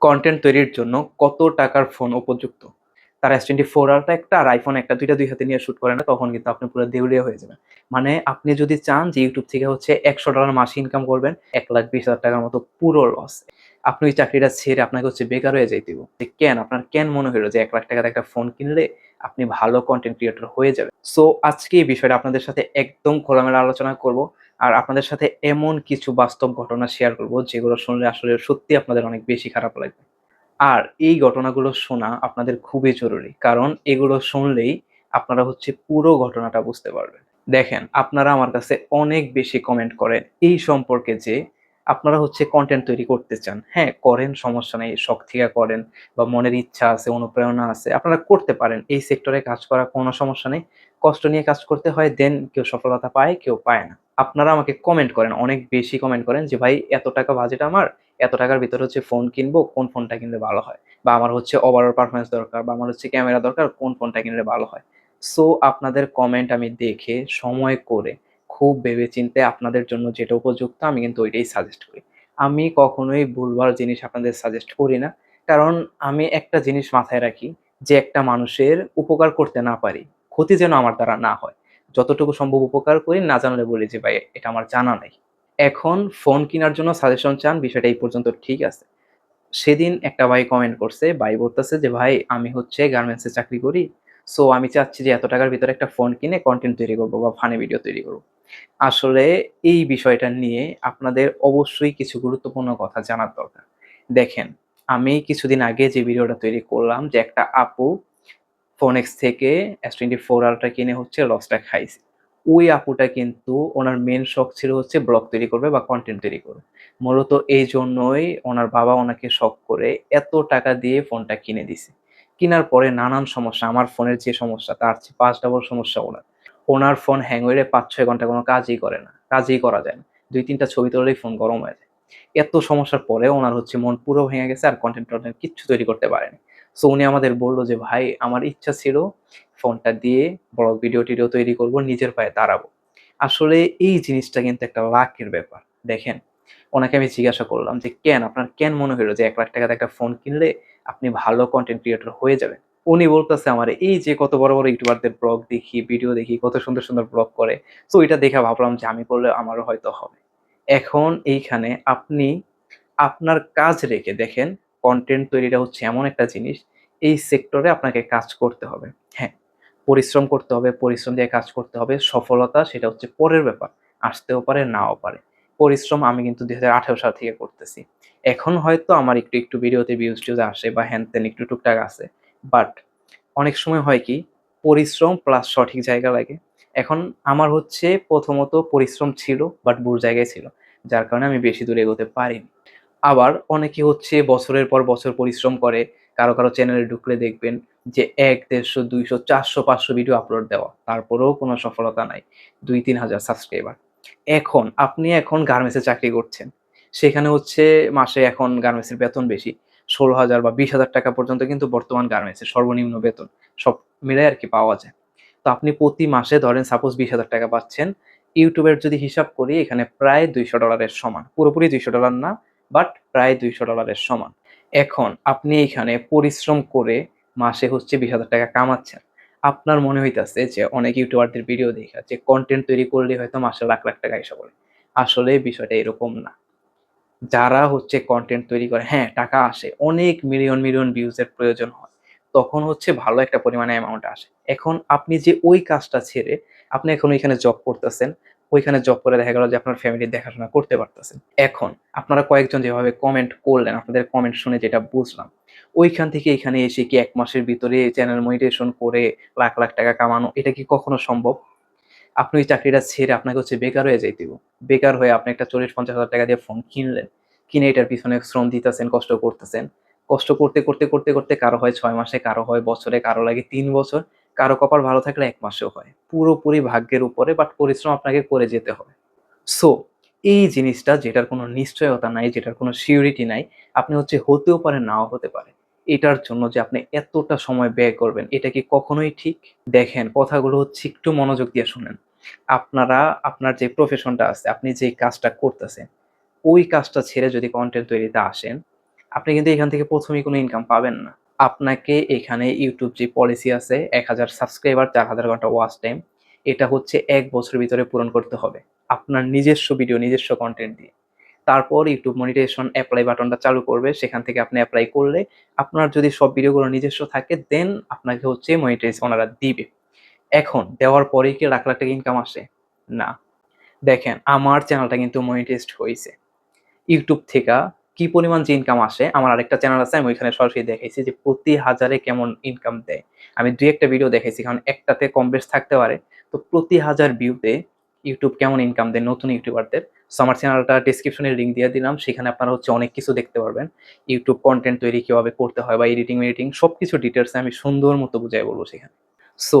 Content তৈরির জন্য কত টাকার ফোন উপযুক্ত? তার এস টোয়েন্টি ফোর আলটা একটা আর আইফোন একটা দুইটা দুই হাতে নিয়ে শুট করে না, তখন কিন্তু আপনি পুরো দেউলিয়া হয়ে যাবেন। মানে আপনি যদি চান যে ইউটিউব থেকে হচ্ছে একশো ডলার মাসে ইনকাম করবেন, এক লাখ বিশ হাজার টাকার মতো পুরো লস আপনি ওই চাকরিটা ছেড়ে আপনাকে হচ্ছে বেকার হয়ে যাইতে। যে কেন? আপনার কেন মনে হলো যে এক লাখ টাকাতে একটা ফোন কিনলে আপনি ভালো কন্টেন্ট ক্রিয়েটর হয়ে যাবেন? সো আজকে এই বিষয়টা আপনাদের সাথে একদম খোলামেলা আলোচনা করব। আর আপনাদের সাথে এমন কিছু বাস্তব ঘটনা শেয়ার করব, যেগুলো শুনলে আসলে সত্যি আপনাদের অনেক বেশি খারাপ লাগবে। আর এই ঘটনাগুলো শোনা আপনাদের খুবই জরুরি, কারণ এগুলো শুনলেই আপনারা হচ্ছে পুরো ঘটনাটা বুঝতে পারবেন। দেখেন, আপনারা আমার কাছে অনেক বেশি কমেন্ট করেন এই সম্পর্কে যে আপনারা হচ্ছে কন্টেন্ট তৈরি করতে চান। হ্যাঁ করেন, সমস্যা নেই, শখ থেকে করেন বা মনের ইচ্ছা আছে, অনুপ্রেরণা আছে, আপনারা করতে পারেন। এই সেক্টরে কাজ করা কোনো সমস্যা নেই। কষ্ট নিয়ে কাজ করতে হয় দেন কেউ সফলতা পায়, কেউ পায় না। আপনারা আমাকে কমেন্ট করেন, অনেক বেশি কমেন্ট করেন যে, ভাই, এত টাকা বাজেট আমার, এত টাকার ভিতরে হচ্ছে ফোন কিনবো, কোন ফোনটা কিনলে ভালো হয়? বা আমার হচ্ছে ওভারঅল পারফরমেন্স দরকার, বা আমার হচ্ছে ক্যামেরা দরকার, কোন ফোনটা কিনলে ভালো হয়? সো আপনাদের কমেন্ট আমি দেখে, সময় করে, খুব ভেবেচিন্তে আপনাদের জন্য যেটা উপযুক্ত, আমি কিন্তু ওইটাই সাজেস্ট করি। আমি কখনোই ভুলভাল জিনিস আপনাদের সাজেস্ট করি না, কারণ আমি একটা জিনিস মাথায় রাখি, যে একটা মানুষের উপকার করতে না পারি ক্ষতি যেন আমার দ্বারা না হয়। যতটুকু সম্ভব উপকার করি, না জানলে বলি যে, ভাই, এটা আমার জানা নাই। এখন ফোন কেনার জন্য সাজেশন চান, বিষয়টা এই পর্যন্ত ঠিক আছে। সেদিন একটা ভাই কমেন্ট করছে, ভাই বলতেছে যে, ভাই, আমি হচ্ছে গার্মেন্টসে চাকরি করি সো আমি চাচ্ছি যে, এত টাকার ভিতরে একটা ফোন কিনে কন্টেন্ট তৈরি করব বা ফানি ভিডিও তৈরি করব। আসলে এই বিষয়টা নিয়ে আপনাদের অবশ্যই কিছু গুরুত্বপূর্ণ কথা জানার দরকার। দেখেন, আমি কিছুদিন আগে যে ভিডিওটা তৈরি করলাম, যে একটা আপু ফোনেক্স থেকে এস টোয়েন্টি ফোর আলটা কিনে হচ্ছে লসটা খাইছে। ওই আপুটা কিন্তু ওনার মেন শখ ছিল হচ্ছে ব্লগ তৈরি করবে বা কন্টেন্ট তৈরি করবে। মূলত এই জন্যই ওনার বাবা ওনাকে শখ করে এত টাকা দিয়ে ফোনটা কিনে দিছে। কেনার পরে নানান সমস্যা, আমার ফোনের যে সমস্যা, তার চেয়ে পাঁচ ডাবল সমস্যা ওনার। ওনার ফোন হ্যাং হয়ে পাঁচ ছয় ঘণ্টা কোনো কাজই করে না, কাজই করা যায় না। দুই তিনটা ছবি তুললেই ফোন গরম হয়ে যায়। এত সমস্যার পরে ওনার হচ্ছে মন পুরো ভেঙে গেছে আর কন্টেন্ট টন্টেন্ট কিচ্ছু তৈরি করতে পারেনি। সো উনি আমাদের বলল যে, ভাই, আমার ইচ্ছা ছিল ফোনটা দিয়ে বড় ভিডিও টিডিও তৈরি করব, নিজের পায়ে দাঁড়াবো। আসলে এই জিনিসটা কিন্তু একটা লাকের ব্যাপার। দেখেন, ওনাকে আমি জিজ্ঞাসা করলাম যে, কেন? আপনার কেন মনে হলো যে, এক লাখ টাকাতে একটা ফোন কিনলে আপনি ভালো কন্টেন্ট ক্রিয়েটর হয়ে যাবেন? উনি বলতেছে, আমার এই যে, কত বড় বড় ইউটিউবারদের ব্লগ দেখি ভিডিও দেখি, কত সুন্দর সুন্দর ব্লগ করে। সো এটা দেখে ভাবলাম যে, আমি করলে আমারও হয়তো হবে। এখন এইখানে আপনি আপনার কাজ রেখে দেখেন কন্টেন্ট তৈরিটা হচ্ছে এমন একটা জিনিস, এই সেক্টরে আপনাকে কাজ করতে হবে। হ্যাঁ পরিশ্রম করতে হবে, পরিশ্রম দিয়ে কাজ করতে হবে, সফলতা সেটা হচ্ছে পরের ব্যাপার, আসতেও পারে, নাও পারে। পরিশ্রম আমি কিন্তু দুই হাজার আঠেরো সাল থেকে করতেছি। এখন হয়তো আমার একটু একটু ভিডিওতে ভিউজ টিউজ আসে বা হ্যান ত্যান একটু টুকটাক আসে বাট অনেক সময় হয় কি, পরিশ্রম প্লাস সঠিক জায়গা লাগে। এখন আমার হচ্ছে প্রথমত পরিশ্রম ছিল বাট ভুল জায়গায় ছিল, যার কারণে আমি বেশি দূর এগোতে পারিনি। আবার অনেকে হচ্ছে বছরের পর বছর পরিশ্রম করে, কারও কারও চ্যানেলে ঢুকলে দেখবেন যে এক, দেড়শো, দুইশো, চারশো, পাঁচশো ভিডিও আপলোড দেওয়া। তারপরেও কোনো সফলতা নাই। দুই, তিন হাজার সাবস্ক্রাইবার এখন, আপনি এখন গার্মেন্টসে চাকরি করছেন। সেখানে হচ্ছে মাসে এখন গার্মেন্টসের বেতন বেশি। ষোলো হাজার বা বিশ হাজার টাকা পর্যন্ত কিন্তু বর্তমান গার্মেন্টসের সর্বনিম্ন বেতন। সব মিলে আর কি পাওয়া যায়। তো আপনি প্রতি মাসে ধরেন সাপোজ বিশ হাজার টাকা পাচ্ছেন। ইউটিউবের যদি হিসাব করি, এখানে প্রায় দুইশো ডলারের সমান। পুরোপুরি দুইশো ডলার না বাট প্রায় দুইশো ডলারের সমান। এখন আপনি এখানে পরিশ্রম করে মাসে হচ্ছে বিশ হাজার টাকা কামাচ্ছেন। আপনার মনে হইতাছে যে অনেক ইউটিউবারদের ভিডিও দেখা যে কন্টেন্ট তৈরি করলে হয়তো মাসে লাখ লাখ টাকা এসে পড়ে আসলে বিষয়টা এরকম না। যারা হচ্ছে কন্টেন্ট তৈরি করে হ্যাঁ টাকা আসে, অনেক মিলিয়ন মিলিয়ন ভিউজের প্রয়োজন হয়। তখন হচ্ছে ভালো একটা পরিমাণে অ্যামাউন্ট আসে। এখন আপনি যে ওই কাজটা ছেড়ে আপনি এখন ওইখানে জব করতেছেন ওইখানে জব করে দেখা গেল যে আপনার ফ্যামিলির দেখাশোনা করতে পারতেছেন এখন আপনারা কয়েকজন যেভাবে কমেন্ট করলেন, আপনাদের কমেন্ট শুনে যেটা বুঝলাম, ওইখান থেকে এখানে এসে কি এক মাসের ভিতরে চ্যানেল মনিটেশন করে লাখ লাখ টাকা কামানো, এটা কি কখনো সম্ভব? আপনি ওই চাকরিটা ছেড়ে আপনাকে হচ্ছে বেকার হয়ে যাইতে। বেকার হয়ে আপনি একটা চল্লিশ পঞ্চাশ হাজার টাকা দিয়ে ফোন কিনলেন, কিনে এটার পিছনে শ্রম দিতেছেন, কষ্ট করতেছেন। কষ্ট করতে করতে করতে করতে কারও হয় ছয় মাসে, কারও হয় বছরে, কারও লাগে তিন বছর। কারও কপাল ভালো থাকলে এক মাসেও হয়। পুরোপুরি ভাগ্যের উপরে বাট পরিশ্রম আপনাকে করে যেতে হবে। সো এই জিনিসটা যেটার কোনো নিশ্চয়তা নাই, যেটার কোনো সিউরিটি নাই, আপনি হচ্ছে হতেও পারে নাও হতে পারে এটার জন্য যে আপনি এতটা সময় ব্যয় করবেন, এটা কি কখনোই ঠিক? দেখেন, কথাগুলো হচ্ছে একটু মনোযোগ দিয়ে শুনেন। আপনারা, আপনার যে প্রফেশনটা আছে, আপনি যে কাজটা করতেছেন, ওই কাজটা ছেড়ে যদি কন্টেন্ট তৈরিতে আসেন, আপনি কিন্তু এখান থেকে প্রথমেই কোনো ইনকাম পাবেন না। আপনাকে এখানে ইউটিউব যে পলিসি আছে, এক হাজার সাবস্ক্রাইবার চার হাজার ঘণ্টা ওয়াচ টাইম এটা হচ্ছে এক বছরের ভিতরে পূরণ করতে হবে আপনার নিজস্ব ভিডিও নিজস্ব কন্টেন্ট দিয়ে। তারপর ইউটিউব মনিটাইজেশন অ্যাপ্লাই বাটনটা চালু করবে, সেখান থেকে আপনি অ্যাপ্লাই করলে আপনার যদি সব ভিডিওগুলো নিজস্ব থাকে দেন আপনাকে হচ্ছে মনিটাইজ ওনারা দিবে। এখন দেওয়ার পরেই কি লাখ লাখ টাকা ইনকাম আসে? না। দেখেন, আমার চ্যানেলটা কিন্তু মনিটাইজড হয়েছে ইউটিউব থেকে কি পরিমাণ যে ইনকাম আসে, আমার আরেকটা চ্যানেল আছে, আমি ওইখানে সরাসরি দেখাইছি যে প্রতি হাজারে কেমন ইনকাম দেয়। আমি দুই একটা ভিডিও দেখাইছি, কারণ একটাতে কম বেশ থাকতে পারে। তো প্রতি হাজার ভিউতে ইউটিউব কেমন ইনকাম দেয় নতুন ইউটিউবারদের সো আমার চ্যানেলটা ডিসক্রিপশনে লিঙ্ক দিয়ে দিলাম, সেখানে আপনারা হচ্ছে অনেক কিছু দেখতে পারবেন। ইউটিউব কন্টেন্ট তৈরি কীভাবে করতে হয় বা এডিটিং এডিটিং সব কিছু ডিটেলসে আমি সুন্দর মতো বুঝাই বলব সেখানে। সো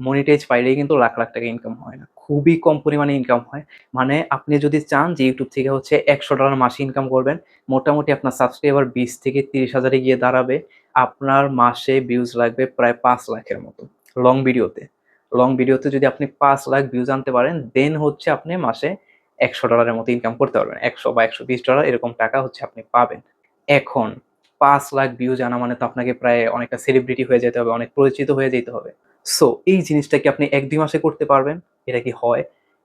মনিটাইজ পাইলেই কিন্তু লাখ লাখ টাকা ইনকাম হয় না। খুবই কম পরিমাণে ইনকাম হয়। মানে আপনি যদি চান যে ইউটিউব থেকে হচ্ছে একশো ডলার মাসে ইনকাম করবেন, মোটামুটি আপনার সাবস্ক্রাইবার বিশ থেকে তিরিশ হাজারে গিয়ে দাঁড়াবে। আপনার মাসে ভিউজ লাগবে প্রায় পাঁচ লাখের মতো লং ভিডিওতে লং ভিডিওতে যদি আপনি পাঁচ লাখ ভিউজ আনতে পারেন দেন হচ্ছে আপনি মাসে একশো ডলারের মতো ইনকাম করতে পারবেন। একশো বা একশো বিশ ডলার এরকম টাকা হচ্ছে আপনি পাবেন। এখন পাঁচ লাখ ভিউজ আনা মানে তো আপনাকে প্রায় অনেকটা সেলিব্রিটি হয়ে যেতে হবে, অনেক পরিচিত হয়ে যেতে হবে। সো এই জিনিসটা কি আপনি এক দুই মাসে করতে পারবেন? এটা কি হয়?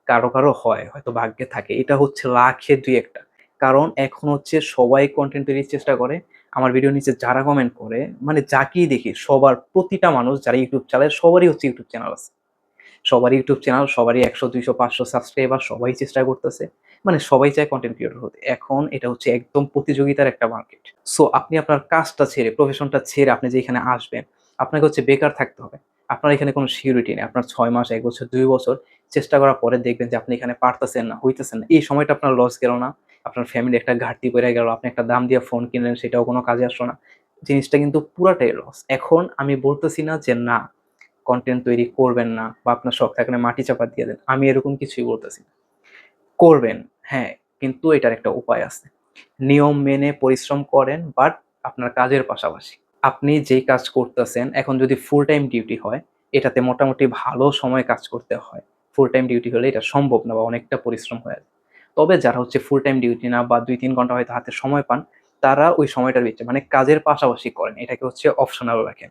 কারও কারও হয়, হয়তো ভাগ্যে থাকে। এটা হচ্ছে লাখে দুই একটা। কারণ এখন হচ্ছে সবাই কন্টেন্ট তৈরির চেষ্টা করে। আমার ভিডিও নিচে যারা কমেন্ট করে মানে যাকেই দেখি, সবার প্রতিটা মানুষ যারা ইউটিউব চালায়, সবারই হচ্ছে ইউটিউব চ্যানেল আছে। সবারই ইউটিউব চ্যানেল সবারই একশো, দুইশো, পাঁচশো সাবস্ক্রাইবার সবাই চেষ্টা করতেছে। মানে সবাই চায় কন্টেন্ট ক্রিয়েটর হতে। এখন এটা হচ্ছে একদম প্রতিযোগিতার একটা মার্কেট সো আপনি আপনার কাজটা ছেড়ে প্রফেশনটা ছেড়ে আপনি যে এখানে আসবেন, আপনাকে হচ্ছে বেকার থাকতে হবে। আপনার এখানে কোনো সিকিউরিটি নেই, আপনার ছয় মাস, এক বছর, দুই বছর চেষ্টা করার পরে দেখবেন যে আপনি এখানে পারতেছেন না, হইতেছেন না। এই সময়টা আপনার লস গেল না, আপনার ফ্যামিলি একটা ঘাটতি পড়ে গেল, আপনি একটা দাম দিয়ে ফোন কিনলেন, সেটাও কোনো কাজে আসলো না। জিনিসটা কিন্তু পুরাটাই লস এখন আমি বলতেছি না যে না কন্টেন্ট তৈরি করবেন না বা আপনার শখ থাকলে মাটি চাপা দিয়ে দেন, আমি এরকম কিছুই বলতেছি না। করবেন হ্যাঁ কিন্তু এটার একটা উপায় আছে। নিয়ম মেনে পরিশ্রম করেন বাট আপনার কাজের পাশাপাশি। আপনি যেই কাজ করতেছেন, এখন যদি ফুল টাইম ডিউটি হয়, এটাতে মোটামুটি ভালো সময় কাজ করতে হয়। ফুল টাইম ডিউটি হলে এটা সম্ভব না বা অনেকটা পরিশ্রম হয়ে যায়। তবে যারা হচ্ছে ফুল টাইম ডিউটি না বা দুই তিন ঘণ্টা হয়তো হাতে সময় পান, তারা ওই সময়টার ভিতরে মানে কাজের পাশাপাশি করেন। এটাকে হচ্ছে অপশনাল রাখেন।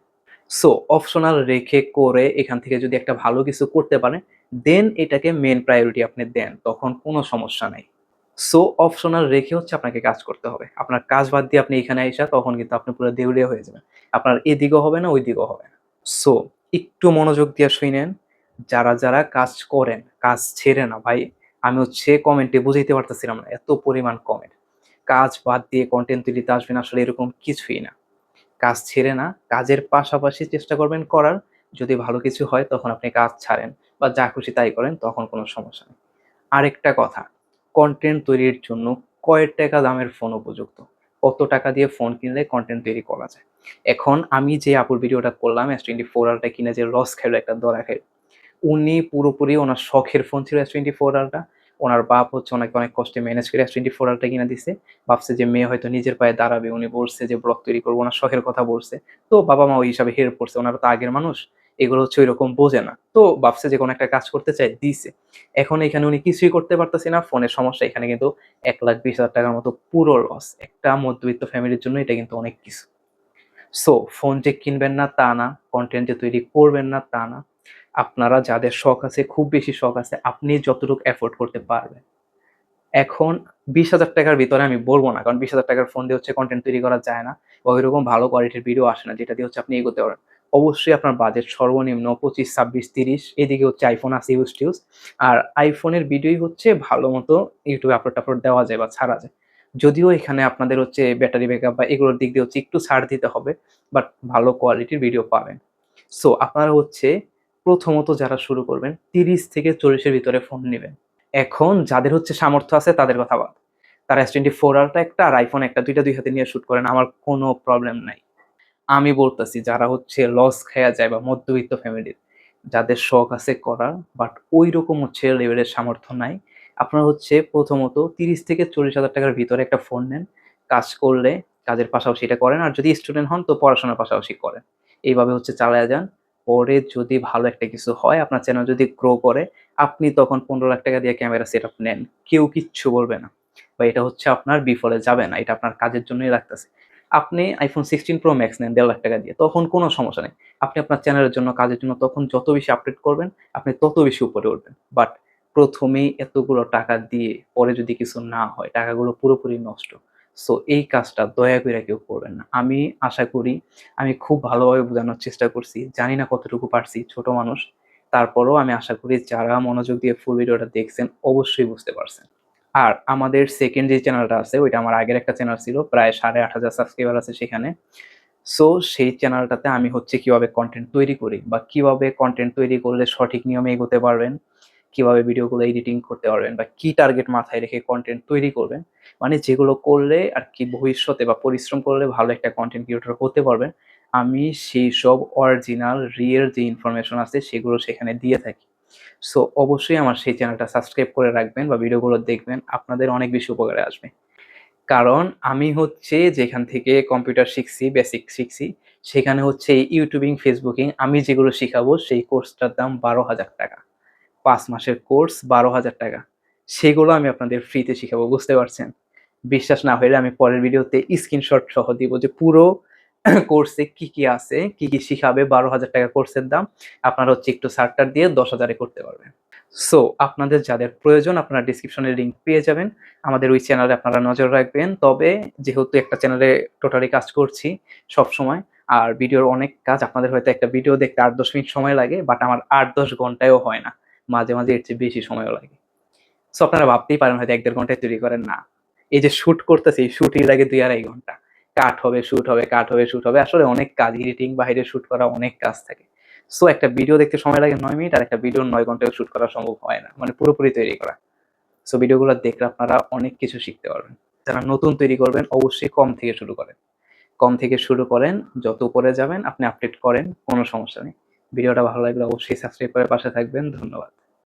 সো অপশনাল রেখে করে এখান থেকে যদি একটা ভালো কিছু করতে পারেন দেন এটাকে মেন প্রায়োরিটি আপনি দেন। তখন কোনো সমস্যা নেই। সো অপশনাল রেখে হচ্ছে আপনাকে কাজ করতে হবে। আপনার কাজ বাদ দিয়ে আপনি এখানে এসে তখন কিন্তু আপনি পুরো দেউলিয়া হয়ে যাবেন। আপনার এদিকেও হবে না ওই দিকেও হবে না। সো একটু মনোযোগ দিয়ে শুনেন, যারা যারা কাজ করেন, কাজ ছেড়ে না ভাই, আমি হচ্ছে কমেন্টে বুঝাইতে পারতেছিলাম না, এত পরিমাণ কমেন্ট কাজ বাদ দিয়ে কন্টেন্ট তৈরিতে আসবেন আসলে এরকম কিছুই না। কাজ ছেড়ে না, কাজের পাশাপাশি চেষ্টা করবেন করার। যদি ভালো কিছু হয় তখন আপনি কাজ ছাড়েন বা যা খুশি তাই করেন, তখন কোনো সমস্যা নেই। আরেকটা কথা কন্টেন্ট তৈরির জন্য কয়েক টাকা দামের ফোন উপযুক্ত। কত টাকা দিয়ে ফোন কিনলে কন্টেন্ট তৈরি করা যায়? এখন আমি যে আপুর ভিডিওটা করলাম এস টোয়েন্টি ফোর আরটা কিনে যে লস খেলো একটা দরা খেলো উনি পুরোপুরি ওনার শখের ফোন ছিল এস টোয়েন্টি ফোর আরটা ওনার বাপ হচ্ছে ওনাকে অনেক কষ্টে ম্যানেজ করে এস টোয়েন্টি ফোর আরটা কিনে দিছে। ভাবছে যে মেয়ে হয়তো নিজের পায়ে দাঁড়াবে, উনি বলছে যে, ব্লগ তৈরি করব। ওনার শখের কথা বলছে। তো বাবা মা ওই হিসাবে হেল্প করছে। ওনারা তো আগের মানুষ। এগুলো হচ্ছে ওইরকম বোঝে না। তো ভাবছে যে কোনো একটা কাজ করতে চাই, দিছে। এখন এখানে উনি কিছুই করতে পারতেছে না, ফোনের সমস্যা। এখানে কিন্তু এক লাখ বিশ হাজার টাকার মতো পুরো লস একটা মধ্যবিত্ত ফ্যামিলির জন্য এটা কিন্তু অনেক কিছু। সো ফোন যে কিনবেন না, তা না। কন্টেন্ট যে তৈরি করবেন না, তা না। আপনারা যাদের শখ আছে, খুব বেশি শখ আছে, আপনি যতটুকু এফোর্ড করতে পারবেন। এখন বিশ হাজার টাকার ভিতরে আমি বলব না, কারণ বিশ হাজার টাকার ফোন দিয়ে হচ্ছে কন্টেন্ট তৈরি করা যায় না। ওইরকম ভালো কোয়ালিটির ভিডিও আসে না, যেটা দিয়ে হচ্ছে আপনি এগোতে পারেন অবশ্যই আপনার বাজেট সর্বনিম্ন পঁচিশ, ছাব্বিশ, তিরিশ। এদিকে হচ্ছে আইফোন আছে ইউজ টিউজ আর আইফোনের ভিডিওই হচ্ছে ভালো মতো ইউটিউবে আপলোড আপলোড দেওয়া যায় বা ছাড়া যায়। যদিও এখানে আপনাদের হচ্ছে ব্যাটারি ব্যাকআপ বা এগুলোর দিক দিয়ে হচ্ছে একটু ছাড় দিতে হবে বাট ভালো কোয়ালিটির ভিডিও পাবেন। সো আপনারা হচ্ছে প্রথমত যারা শুরু করবেন, তিরিশ থেকে চল্লিশের ভিতরে ফোন নেবেন। এখন যাদের হচ্ছে সামর্থ্য আছে, তাদের কথা বাদ। তারা এস টোয়েন্টি ফোর আরটা একটা আর আইফোন একটা দুইটা দুই হাতে নিয়ে শ্যুট করেন, আমার কোনো প্রবলেম নাই। আমি বলতেছি, যারা হচ্ছে লস খেয়া যায় বা মধ্যবিত্ত ফ্যামিলির যাদের শখ আছে করার বাট ওই রকম হচ্ছে লেভেলের সামর্থ্য নাই। আপনারা হচ্ছে প্রথমত তিরিশ থেকে চল্লিশ হাজার টাকার ভিতরে একটা ফোন নেন, কাজ করলে কাজের পাশাপাশি এটা করেন, আর যদি স্টুডেন্ট হন তো পড়াশোনার পাশাপাশি করেন। এইভাবে হচ্ছে চালায় যান। পরে যদি ভালো একটা কিছু হয়, আপনার চ্যানেল যদি গ্রো করে, আপনি তখন পনেরো লাখ টাকা দিয়ে ক্যামেরা সেট আপ নেন। কেউ কিচ্ছু বলবে না। বা এটা হচ্ছে আপনার বিফলে যাবে না, এটা আপনার কাজের জন্যই রাখতেছে আপনি আইফোন সিক্সটিন প্রো ম্যাক্স নেন, দেড় লাখ টাকা দিয়ে, তখন কোনো সমস্যা নেই। আপনি আপনার চ্যানেলের জন্য, কাজের জন্য তখন যত বেশি আপডেট করবেন, আপনি তত বেশি উপরে উঠবেন। বাট প্রথমেই এতগুলো টাকা দিয়ে, পরে যদি কিছু না হয়, টাকাগুলো পুরোপুরি নষ্ট। সো এই কাজটা দয়া করে কেউ করবেন না। আমি আশা করি, আমি খুব ভালোভাবে বোঝানোর চেষ্টা করছি। জানি না কতটুকু পারছি, ছোট মানুষ। তারপরেও আমি আশা করি, যারা মনোযোগ দিয়ে ফুল ভিডিওটা দেখছেন, অবশ্যই বুঝতে পারছেন। আর আমাদের সেকেন্ড যে চ্যানেলটা আছে, ওইটা আমার আগের একটা চ্যানেল ছিল, প্রায় সাড়ে আট হাজার সাবস্ক্রাইবার আছে সেখানে। সো সেই চ্যানেলটাতে আমি হচ্ছে কীভাবে কন্টেন্ট তৈরি করি বা কীভাবে কন্টেন্ট তৈরি করলে সঠিক নিয়মে এগোতে পারবেন, কীভাবে ভিডিওগুলো এডিটিং করতে পারবেন বা কি টার্গেট মাথায় রেখে কন্টেন্ট তৈরি করবেন মানে যেগুলো করলে আর কি ভবিষ্যতে বা পরিশ্রম করলে ভালো একটা কন্টেন্ট ক্রিয়েটর হতে পারবেন, আমি সেই সব অরিজিনাল রিয়েল যে ইনফরমেশন আছে সেগুলো সেখানে দিয়ে থাকি। সো অবশ্যই আমার সেই চ্যানেলটা সাবস্ক্রাইব করে রাখবেন বা ভিডিওগুলো দেখবেন, আপনাদের অনেক বেশি উপকারে আসবে। কারণ আমি হচ্ছে যেখান থেকে কম্পিউটার শিখছি বেসিক শিখছি, সেখানে হচ্ছে ইউটিউবিং ফেসবুকিং আমি যেগুলো শিখাবো সেই কোর্সটার দাম বারো হাজার টাকা। পাঁচ মাসের কোর্স বারো হাজার টাকা। সেগুলো আমি আপনাদের ফ্রিতে শিখাবো, বুঝতে পারছেন? বিশ্বাস না হলে আমি পরের ভিডিওতে স্ক্রিনশট সহ দিব যে পুরো কোর্সে কি কি আছে, কি কি শিখাবে, বারো হাজার টাকা কোর্সের দাম, আপনারা হচ্ছে একটু সার্টার দিয়ে দশ হাজারে করতে পারবেন। সো আপনাদের যাদের প্রয়োজন, আপনারা ডিসক্রিপশনে লিঙ্ক পেয়ে যাবেন। আমাদের ওই চ্যানেলে আপনারা নজর রাখবেন। তবে, যেহেতু একটা চ্যানেলে টোটালি কাজ করছি সব সময় আর ভিডিওর অনেক কাজ, আপনাদের হয়তো একটা ভিডিও দেখতে আট দশ মিনিট সময় লাগে বাট আমার আট দশ ঘন্টায়ও হয় না। মাঝে মাঝে এর চেয়ে বেশি সময়ও লাগে। সো আপনারা ভাবতেই পারেন হয়তো এক দেড় ঘন্টায় তৈরি করেন না। এই যে শুট করতেছি শুটই লাগে দুই আড়াই ঘণ্টা। কাট হবে শ্যুট হবে কাট হবে শ্যুট হবে। আসলে অনেক কাজ এডিটিং বাইরে শ্যুট করা অনেক কাজ থাকে। সো একটা ভিডিও দেখতে সময় লাগে নয় মিনিট আর একটা ভিডিও নয় ঘন্টায় শুট করা সম্ভব হয় না। মানে পুরোপুরি তৈরি করা। সো ভিডিওগুলো দেখলে আপনারা অনেক কিছু শিখতে পারবেন। যারা নতুন তৈরি করবেন, অবশ্যই কম থেকে শুরু করেন। কম থেকে শুরু করেন, যত উপরে যাবেন, আপনি আপডেট করেন, কোনো সমস্যা নেই। ভিডিওটা ভালো লাগলে অবশ্যই সাবস্ক্রাইব করে পাশে থাকবেন। ধন্যবাদ।